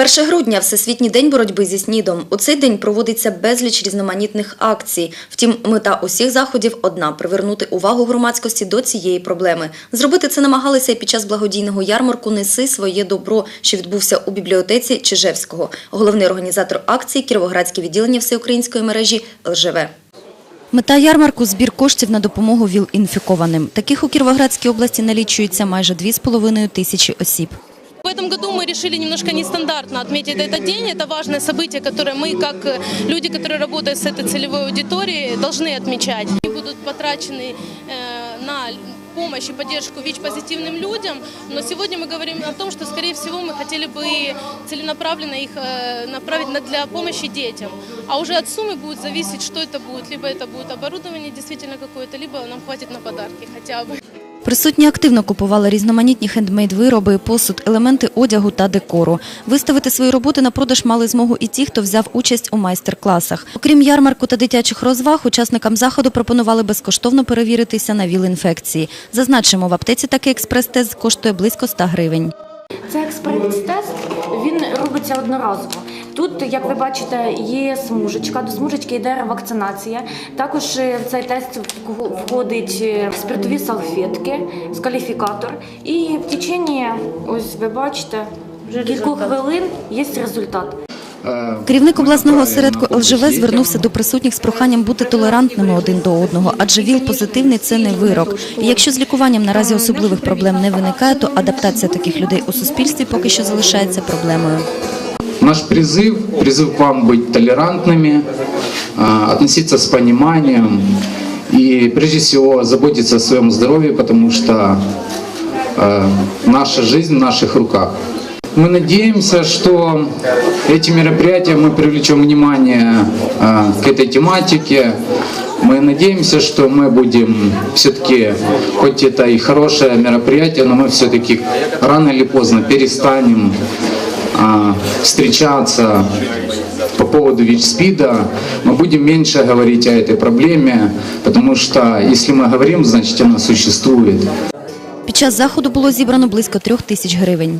1 грудня – Всесвітній день боротьби зі СНІДом. У цей день проводиться безліч різноманітних акцій. Втім, мета усіх заходів одна – привернути увагу громадськості до цієї проблеми. Зробити це намагалися і під час благодійного ярмарку «Неси своє добро», що відбувся у бібліотеці Чижевського. Головний організатор акції – Кіровоградське відділення всеукраїнської мережі ЛЖВ. Мета ярмарку – збір коштів на допомогу ВІЛ-інфікованим. Таких у Кіровоградській області налічується майже 2,5 тисячі осіб. Этом году мы решили немножко нестандартно отметить этот день. Это важное событие, которое мы, как э, люди, которые работают с этой целевой аудиторией, должны отмечать. Они будут потрачены э, на помощь и поддержку ВИЧ-позитивным людям. Но сегодня мы говорим о том, что, скорее всего, мы хотели бы целенаправленно их э, направить на- для помощи детям. А уже от суммы будет зависеть, что это будет. Либо это будет оборудование действительно какое-то, либо нам хватит на подарки хотя бы. Присутні активно купували різноманітні хендмейд-вироби, посуд, елементи одягу та декору. Виставити свої роботи на продаж мали змогу і ті, хто взяв участь у майстер-класах. Окрім ярмарку та дитячих розваг, учасникам заходу пропонували безкоштовно перевіритися на ВІЛ-інфекції. Зазначимо, в аптеці такий експрес-тест коштує близько 100 гривень. Це експрес-тест, він робиться одноразово. Тут, як ви бачите, є смужечка, до смужечки йде вакцинація. Також е, в цей тест входить е, спиртові салфетки, скаліфікатор. І в течение, ось ви бачите, кількох хвилин є результат. Керівник обласного осередку ЛЖВ звернувся до присутніх з проханням бути толерантними один до одного, адже ВІЛ позитивний це не вирок. І якщо з лікуванням наразі особливих проблем не виникає, то адаптація таких людей у суспільстві поки що залишається проблемою. Наш призыв, призыв к вам быть толерантными, а, относиться с пониманием и прежде всего заботиться о своем здоровье, потому что э, наша жизнь в наших руках. Мы надеемся, что эти мероприятия мы привлечем внимание э, к этой тематике. Мы надеемся, что мы будем все-таки, хоть это и хорошее мероприятие, но мы все-таки рано или поздно перестанем а, встречаться по поводу ВИЧ-СПИДа, мы будем меньше говорить о этой проблеме, потому что если мы говорим, значит она существует. Під час заходу було зібрано близько трьох тисяч гривень.